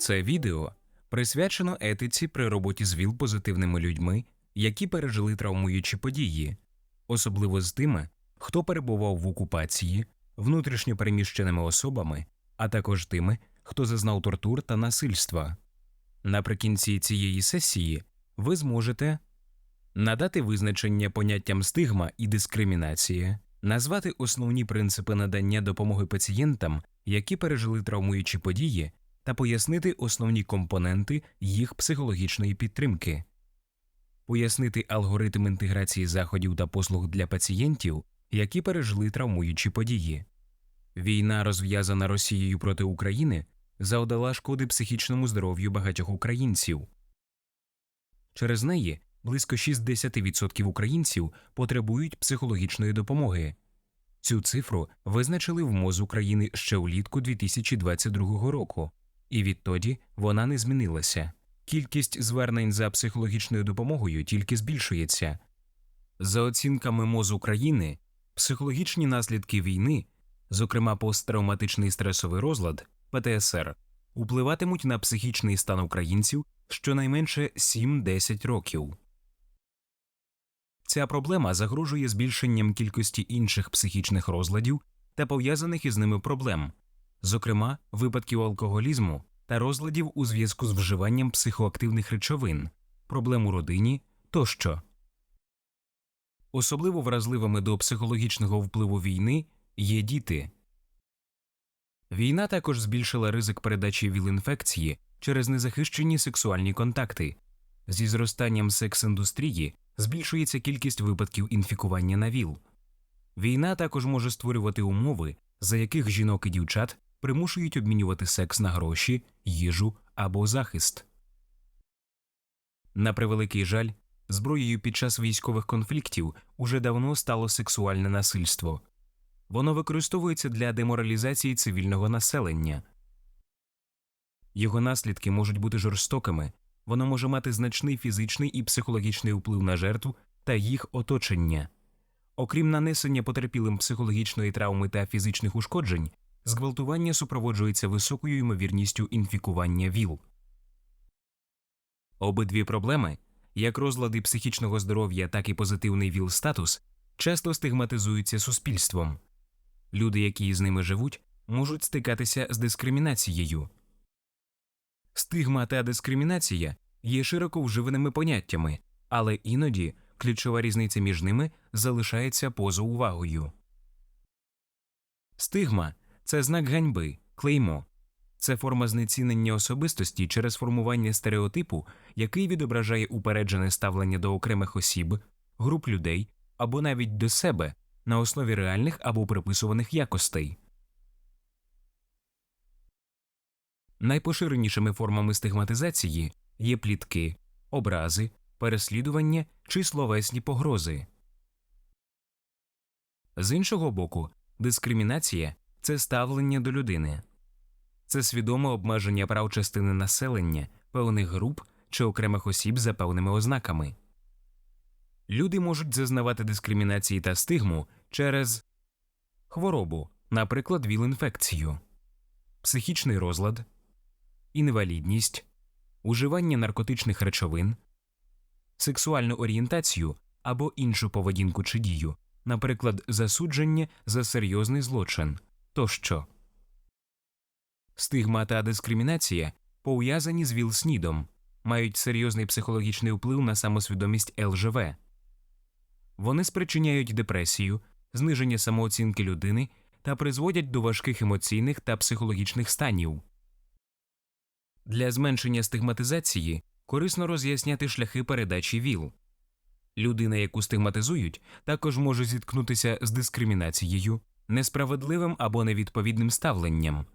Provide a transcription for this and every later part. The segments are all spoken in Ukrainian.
Це відео присвячено етиці при роботі з ВІЛ-позитивними людьми, які пережили травмуючі події, особливо з тими, хто перебував в окупації, внутрішньо переміщеними особами, а також тими, хто зазнав тортур та насильства. Наприкінці цієї сесії ви зможете надати визначення поняттям стигма і дискримінація, назвати основні принципи надання допомоги пацієнтам, які пережили травмуючі події, та пояснити основні компоненти їх психологічної підтримки, пояснити алгоритм інтеграції заходів та послуг для пацієнтів, які пережили травмуючі події. Війна, розв'язана Росією проти України, завдала шкоди психічному здоров'ю багатьох українців. Через неї близько 60% українців потребують психологічної допомоги. Цю цифру визначили в МОЗ України ще влітку 2022 року, і відтоді вона не змінилася. Кількість звернень за психологічною допомогою тільки збільшується. За оцінками МОЗ України, психологічні наслідки війни, зокрема посттравматичний стресовий розлад ПТСР, впливатимуть на психічний стан українців щонайменше 7-10 років. Ця проблема загрожує збільшенням кількості інших психічних розладів та пов'язаних із ними проблем, зокрема випадків алкоголізму та розладів у зв'язку з вживанням психоактивних речовин, проблем у родині тощо. Особливо вразливими до психологічного впливу війни є діти. Війна також збільшила ризик передачі ВІЛ-інфекції через незахищені сексуальні контакти. Зі зростанням секс-індустрії збільшується кількість випадків інфікування на ВІЛ. Війна також може створювати умови, за яких жінок і дівчат примушують обмінювати секс на гроші, їжу або захист. На превеликий жаль, зброєю під час військових конфліктів уже давно стало сексуальне насильство. Воно використовується для деморалізації цивільного населення. Його наслідки можуть бути жорстокими, воно може мати значний фізичний і психологічний вплив на жертву та їх оточення. Окрім нанесення потерпілим психологічної травми та фізичних ушкоджень, зґвалтування супроводжується високою ймовірністю інфікування ВІЛ. Обидві проблеми, як розлади психічного здоров'я, так і позитивний ВІЛ-статус, часто стигматизуються суспільством. Люди, які з ними живуть, можуть стикатися з дискримінацією. Стигма та дискримінація є широко вживаними поняттями, але іноді ключова різниця між ними залишається поза увагою. Стигма це знак ганьби, клеймо. Це форма знецінення особистості через формування стереотипу, який відображає упереджене ставлення до окремих осіб, груп людей або навіть до себе на основі реальних або приписуваних якостей. Найпоширенішими формами стигматизації є плітки, образи, переслідування чи словесні погрози. З іншого боку, дискримінація це ставлення до людини, це свідоме обмеження прав частини населення, певних груп чи окремих осіб за певними ознаками. Люди можуть зазнавати дискримінації та стигму через хворобу, наприклад, ВІЛ-інфекцію, психічний розлад, інвалідність, уживання наркотичних речовин, сексуальну орієнтацію або іншу поведінку чи дію, наприклад, засудження за серйозний злочин тощо. Стигма та дискримінація пов'язані з ВІЛ-СНІДом, мають серйозний психологічний вплив на самосвідомість ЛЖВ. Вони спричиняють депресію, зниження самооцінки людини та призводять до важких емоційних та психологічних станів. Для зменшення стигматизації корисно роз'ясняти шляхи передачі ВІЛ. Людина, яку стигматизують, також може зіткнутися з дискримінацією, несправедливим або невідповідним ставленням.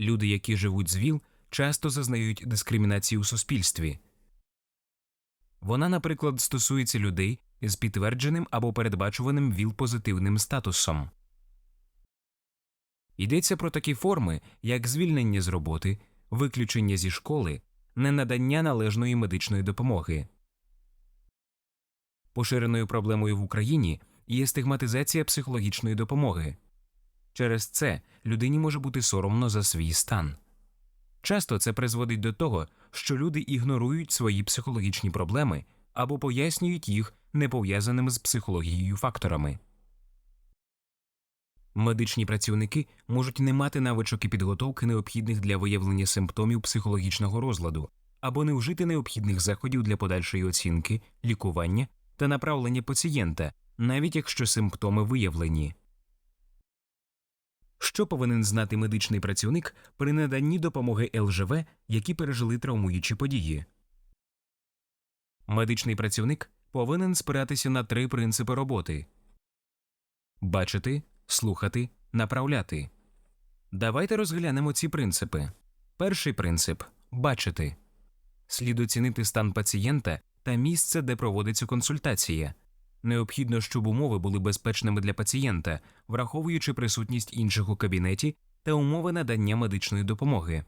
Люди, які живуть з ВІЛ, часто зазнають дискримінації у суспільстві. Вона, наприклад, стосується людей з підтвердженим або передбачуваним ВІЛ-позитивним статусом. Йдеться про такі форми, як звільнення з роботи, виключення зі школи, ненадання належної медичної допомоги. Поширеною проблемою в Україні є стигматизація психологічної допомоги. Через це людині може бути соромно за свій стан. Часто це призводить до того, що люди ігнорують свої психологічні проблеми або пояснюють їх непов'язаними з психологією факторами. Медичні працівники можуть не мати навичок і підготовки необхідних для виявлення симптомів психологічного розладу або не вжити необхідних заходів для подальшої оцінки, лікування та направлення пацієнта, навіть якщо симптоми виявлені. Що повинен знати медичний працівник при наданні допомоги ЛЖВ, які пережили травмуючі події? Медичний працівник повинен спиратися на три принципи роботи бачити, слухати, направляти. Давайте розглянемо ці принципи. Перший принцип бачити. Слід оцінити стан пацієнта та місце, де проводиться консультація. Необхідно, щоб умови були безпечними для пацієнта, враховуючи присутність інших у кабінеті та умови надання медичної допомоги.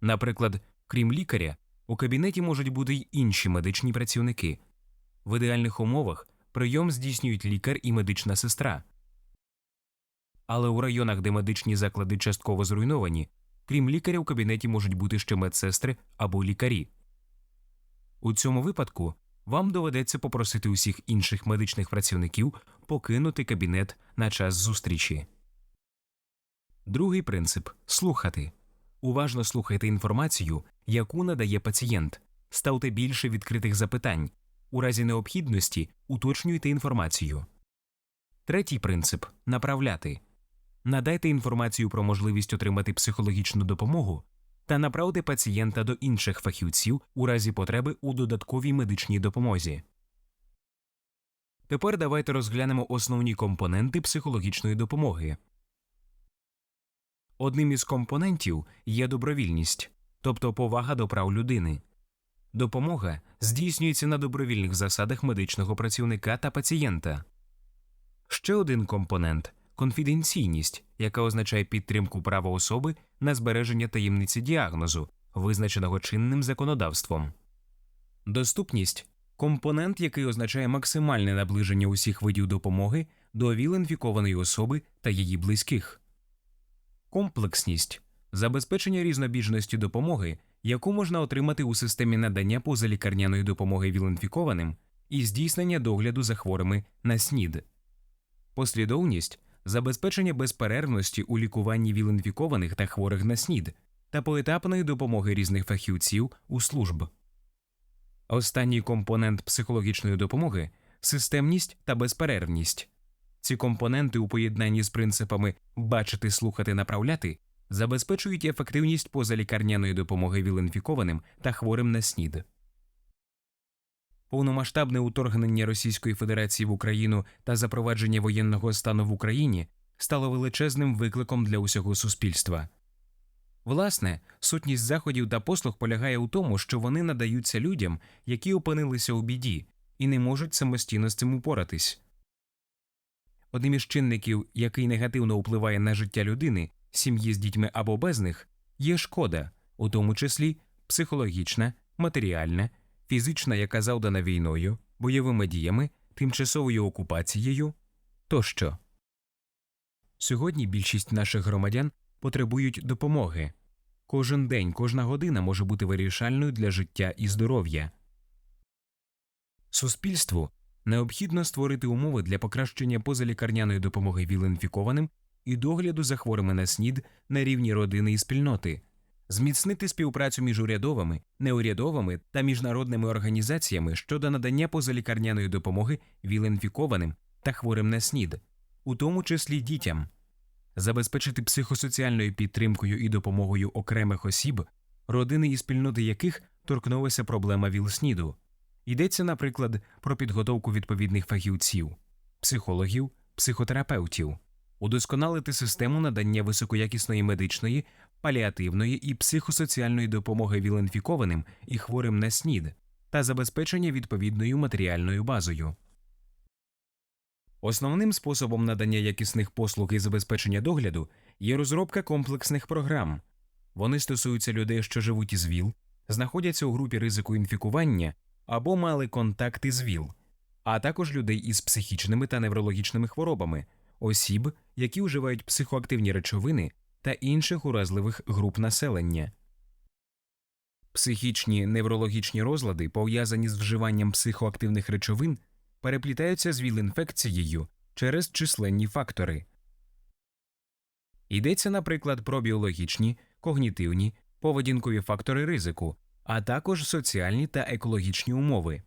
Наприклад, крім лікаря, у кабінеті можуть бути й інші медичні працівники. В ідеальних умовах прийом здійснюють лікар і медична сестра. Але у районах, де медичні заклади частково зруйновані, крім лікаря, у кабінеті можуть бути ще медсестри або лікарі. У цьому випадку вам доведеться попросити усіх інших медичних працівників покинути кабінет на час зустрічі. Другий принцип слухати. Уважно слухайте інформацію, яку надає пацієнт. Ставте більше відкритих запитань. У разі необхідності уточнюйте інформацію. Третій принцип направляти. Надайте інформацію про можливість отримати психологічну допомогу та направте пацієнта до інших фахівців у разі потреби у додатковій медичній допомозі. Тепер давайте розглянемо основні компоненти психологічної допомоги. Одним із компонентів є добровільність, тобто повага до прав людини. Допомога здійснюється на добровільних засадах медичного працівника та пацієнта. Ще один компонент конфіденційність, яка означає підтримку права особи на збереження таємниці діагнозу, визначеного чинним законодавством. Доступність компонент, який означає максимальне наближення усіх видів допомоги до віл-інфікованої особи та її близьких. Комплексність забезпечення різнобіжності допомоги, яку можна отримати у системі надання позалікарняної допомоги віл-інфікованим і здійснення догляду за хворими на СНІД. Послідовність забезпечення безперервності у лікуванні віл-інфікованих та хворих на СНІД та поетапної допомоги різних фахівців у служб. Останній компонент психологічної допомоги системність та безперервність. Ці компоненти у поєднанні з принципами бачити, слухати, направляти забезпечують ефективність позалікарняної допомоги віл-інфікованим та хворим на СНІД. Повномасштабне уторгнення Російської Федерації в Україну та запровадження воєнного стану в Україні стало величезним викликом для усього суспільства. Власне, сутність заходів та послуг полягає у тому, що вони надаються людям, які опинилися у біді, і не можуть самостійно з цим упоратись. Одним із чинників, який негативно впливає на життя людини, сім'ї з дітьми або без них, є шкода, у тому числі психологічна, матеріальна, фізична, яка завдана війною, бойовими діями, тимчасовою окупацією тощо. Сьогодні більшість наших громадян потребують допомоги. Кожен день, кожна година може бути вирішальною для життя і здоров'я. Суспільству необхідно створити умови для покращення позалікарняної допомоги віл-інфікованим і догляду за хворими на СНІД на рівні родини і спільноти, зміцнити співпрацю між урядовими, неурядовими та міжнародними організаціями щодо надання позалікарняної допомоги віл-інфікованим та хворим на СНІД, у тому числі дітям, забезпечити психосоціальною підтримкою і допомогою окремих осіб, родини і спільноти яких торкнулася проблема ВІЛ-СНІДу. Йдеться, наприклад, про підготовку відповідних фахівців, психологів, психотерапевтів, удосконалити систему надання високоякісної медичної, паліативної і психосоціальної допомоги віл-інфікованим і хворим на СНІД та забезпечення відповідною матеріальною базою. Основним способом надання якісних послуг і забезпечення догляду є розробка комплексних програм. Вони стосуються людей, що живуть із ВІЛ, знаходяться у групі ризику інфікування або мали контакти з ВІЛ, а також людей із психічними та неврологічними хворобами, осіб, які вживають психоактивні речовини та інших уразливих груп населення. Психічні неврологічні розлади, пов'язані з вживанням психоактивних речовин, переплітаються з ВІЛ-інфекцією через численні фактори. Йдеться, наприклад, про біологічні, когнітивні, поведінкові фактори ризику, а також соціальні та екологічні умови.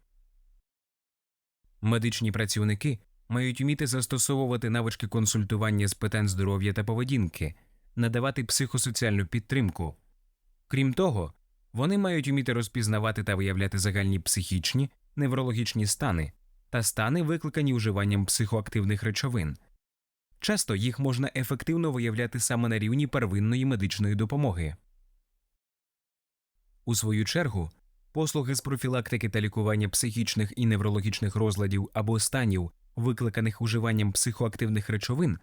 Медичні працівники мають вміти застосовувати навички консультування з питань здоров'я та поведінки, надавати психосоціальну підтримку. Крім того, вони мають вміти розпізнавати та виявляти загальні психічні, неврологічні стани та стани, викликані вживанням психоактивних речовин. Часто їх можна ефективно виявляти саме на рівні первинної медичної допомоги. У свою чергу, послуги з профілактики та лікування психічних і неврологічних розладів або станів, викликаних уживанням психоактивних речовин,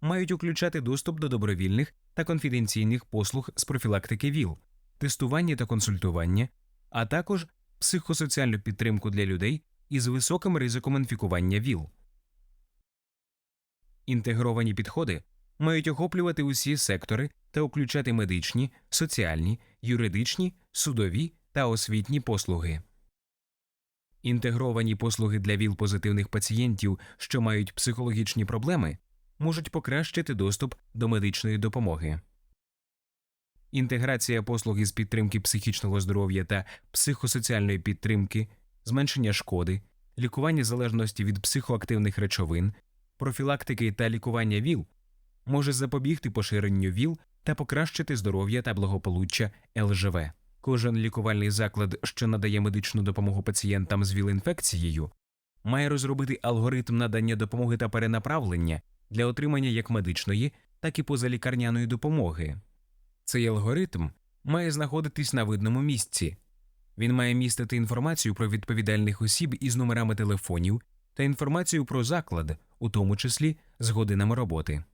мають включати доступ до добровільних та конфіденційних послуг з профілактики ВІЛ, тестування та консультування, а також психосоціальну підтримку для людей із високим ризиком інфікування ВІЛ. Інтегровані підходи мають охоплювати усі сектори та включати медичні, соціальні, юридичні, судові та освітні послуги. Інтегровані послуги для ВІЛ-позитивних пацієнтів, що мають психологічні проблеми, можуть покращити доступ до медичної допомоги. Інтеграція послуг з підтримки психічного здоров'я та психосоціальної підтримки, зменшення шкоди, лікування залежності від психоактивних речовин, профілактики та лікування ВІЛ може запобігти поширенню ВІЛ та покращити здоров'я та благополуччя ЛЖВ. Кожен лікувальний заклад, що надає медичну допомогу пацієнтам з ВІЛ-інфекцією, має розробити алгоритм надання допомоги та перенаправлення для отримання як медичної, так і позалікарняної допомоги. Цей алгоритм має знаходитись на видному місці. Він має містити інформацію про відповідальних осіб із номерами телефонів та інформацію про заклад, у тому числі з годинами роботи.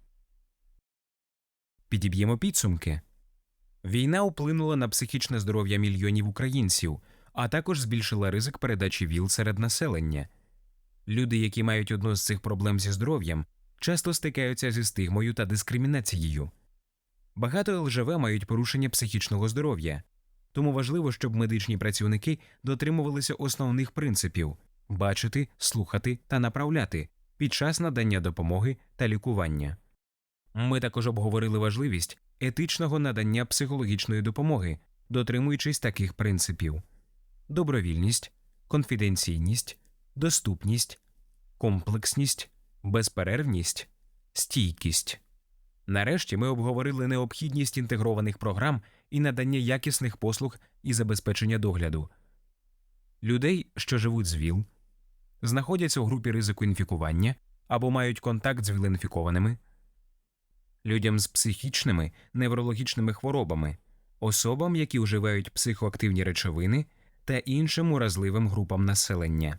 Підіб'ємо підсумки. Війна вплинула на психічне здоров'я мільйонів українців, а також збільшила ризик передачі ВІЛ серед населення. Люди, які мають одну з цих проблем зі здоров'ям, часто стикаються зі стигмою та дискримінацією. Багато ЛЖВ мають порушення психічного здоров'я, тому важливо, щоб медичні працівники дотримувалися основних принципів бачити, слухати та направляти під час надання допомоги та лікування. Ми також обговорили важливість етичного надання психологічної допомоги, дотримуючись таких принципів: добровільність, конфіденційність, доступність, комплексність, безперервність, стійкість. Нарешті ми обговорили необхідність інтегрованих програм і надання якісних послуг і забезпечення догляду. Людей, що живуть з ВІЛ, знаходяться у групі ризику інфікування або мають контакт з ВІЛ-інфікованими, людям з психічними неврологічними хворобами, особам, які вживають психоактивні речовини та іншим уразливим групам населення.